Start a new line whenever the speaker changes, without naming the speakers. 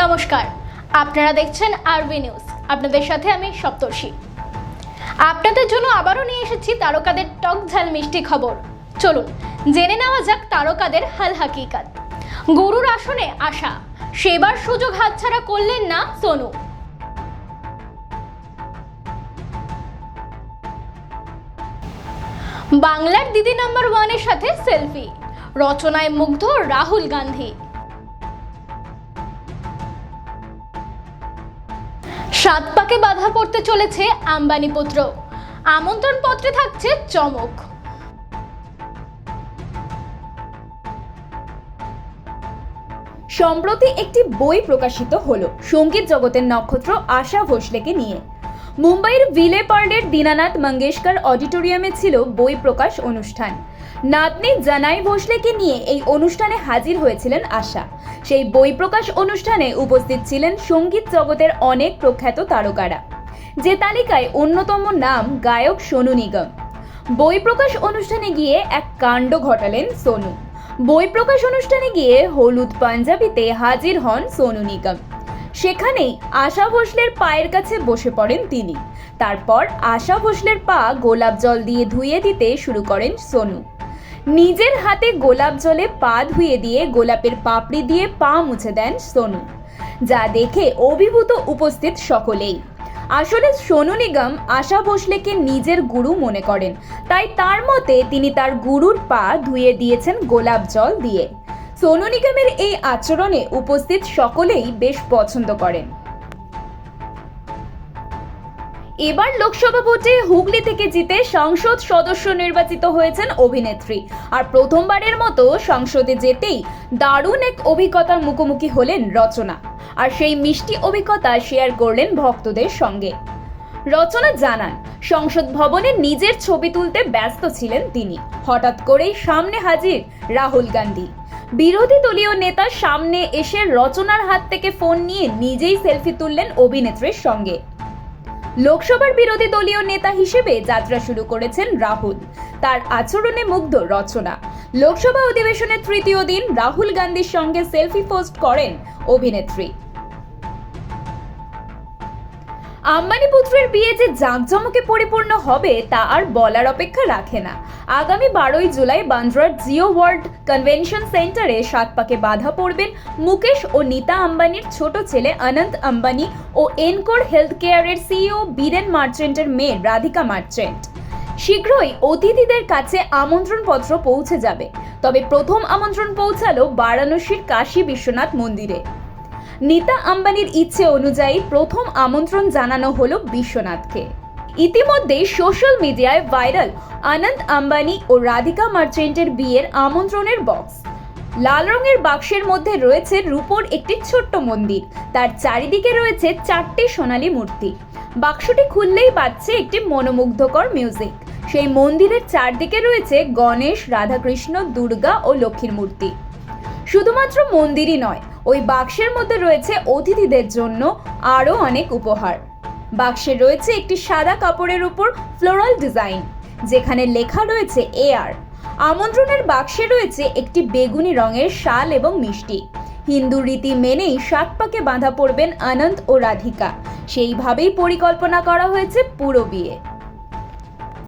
নমস্কার। আপনারা দেখছেন আরবি নিউজ আপনাদের সাথে আমি সপ্তর্ষি। আপনাদের জন্য আবারও নিয়ে এসেছি তারকাদের টক ঝাল মিষ্টি খবর। চলুন, জেনে নেওয়া যাক তারকাদের হাল হাকিকাত। গুরুর আসনে আশা। সেবার সুযোগ হাতছাড়া করলেন না সোনু। বাংলার দিদি নাম্বার ওয়ানের সাথে সেলফি। রচনায় মুগ্ধ রাহুল গান্ধী। সাত পাকে বাধা পড়তে চলেছে আম্বানি পুত্র। আমন্ত্রণ পত্রে থাকছে চমক।
সম্প্রতি একটি বই প্রকাশিত হলো সংগীত জগতের নক্ষত্র আশা ভোসলেকে নিয়ে। মুম্বাইয়ের ভিলে পার্লের দীনানাথ মঙ্গেশকর অডিটোরিয়ামে ছিল বই প্রকাশ অনুষ্ঠান। নাতনি জানাই ভোসলেকে নিয়ে এই অনুষ্ঠানে হাজির হয়েছিলেন আশা। সেই বই প্রকাশ অনুষ্ঠানে উপস্থিত ছিলেন সংগীত জগতের অনেক প্রখ্যাত তারকারা। যে তালিকায় অন্যতম নাম গায়ক সোনু নিগম। বই প্রকাশ অনুষ্ঠানে গিয়ে এক কাণ্ড ঘটালেন সোনু। বই প্রকাশ অনুষ্ঠানে গিয়ে হলুদ পাঞ্জাবিতে হাজির হন সোনু নিগম। সেখানেই আশা ভোসলের পায়ের কাছে বসে পড়েন তিনি। তারপর আশা ভোসলের পা গোলাপ জল দিয়ে ধুয়ে দিতে শুরু করেন সোনু। নিজের হাতে গোলাপ জলে পা ধুয়ে দিয়ে গোলাপের পাপড়ি দিয়ে পা মুছে দেন সোনু। যা দেখে অভিভূত উপস্থিত সকলেই। আসলে সোনু নিগম আশা ভোসলেকে নিজের গুরু মনে করেন। তাই তার মতে তিনি তার গুরুর পা ধুয়ে দিয়েছেন গোলাপ জল দিয়ে। সোনু নিগমের এই আচরণে উপস্থিত সকলেই বেশ পছন্দ করেন। এবার লোকসভা ভোটে হুগলি থেকে জিতে সংসদ সদস্য নির্বাচিত হয়েছেন অভিনেত্রী। আর প্রথমবারের মতো সংসদে যেতেই দারুণ এক অভিজ্ঞতার মুখোমুখি হলেন রচনা। আর সেই মিষ্টি অভিজ্ঞতা শেয়ার করলেন ভক্তদের সঙ্গে। রচনা জানান, সংসদ ভবনে নিজের ছবি তুলতে ব্যস্ত ছিলেন তিনি। হঠাৎ করেই সামনে হাজির রাহুল গান্ধী। বিরোধী দলীয় নেতা সামনে এসে রচনার হাত থেকে ফোন নিয়ে নিজেই সেলফি তুললেন অভিনেত্রীর সঙ্গে। লোকসভার বিরোধী দলীয় নেতা হিসেবে যাত্রা শুরু করেছেন রাহুল। তার আচরণে মুগ্ধ রচনা। লোকসভা অধিবেশনের তৃতীয় দিন রাহুল গান্ধীর সঙ্গে সেলফি পোস্ট করেন অভিনেত্রী। আম্বানি পুত্রের বিয়ে যে জাঁকজমকে পরিপূর্ণ হবে, তা আর বলার অপেক্ষা রাখে না। আগামী বারোই জুলাই বান্দ্রার জিও ওয়ার্ল্ড কনভেনশন সেন্টারে সাত পাকে বাধা পড়বেন মুকেশ ও নীতা আম্বানির ছোট ছেলে অনন্ত আম্বানি ও এনকোর হেলথ কেয়ারের সিইও বীরেন মার্চেন্টের মেয়ে রাধিকা মার্চেন্ট। শীঘ্রই অতিথিদের কাছে আমন্ত্রণপত্র পৌঁছে যাবে। তবে প্রথম আমন্ত্রণ পৌঁছালো বারাণসীর কাশী বিশ্বনাথ মন্দিরে। নীতা আম্বানির ইচ্ছে অনুযায়ী প্রথম আমন্ত্রণ জানানো হলো বিশ্বনাথকে। ইতিমধ্যে সোশ্যাল মিডিয়ায় ভাইরাল আনন্দ আম্বানি ও রাধিকা মার্চেন্টের বিয়ের আমন্ত্রণের বক্স। লাল রঙের বাক্সের মধ্যে রয়েছে রূপোর একটি ছোট্ট মন্দির। তার চারিদিকে রয়েছে চারটি সোনালি মূর্তি। বাক্সটি খুললেই বাজছে একটি মনোমুগ্ধকর মিউজিক। সেই মন্দিরের চারদিকে রয়েছে গণেশ, রাধাকৃষ্ণ, দুর্গা ও লক্ষ্মীর মূর্তি। শুধুমাত্র মন্দিরই নয় ওই বাক্সের মধ্যে রয়েছে অতিথিদের জন্য আরও অনেক উপহার। বাক্সে রয়েছে একটি সাদা কাপড়ের উপর ফ্লোরাল ডিজাইন, যেখানে লেখা রয়েছে এআর আমন্ত্রণের বাক্সে রয়েছে একটি বেগুনি রঙের শাল এবং মিষ্টি। হিন্দু রীতি মেনেই সাত পাকে বাঁধা পড়বেন আনন্দ ও রাধিকা। সেইভাবেই পরিকল্পনা করা হয়েছে পুরো বিয়ে।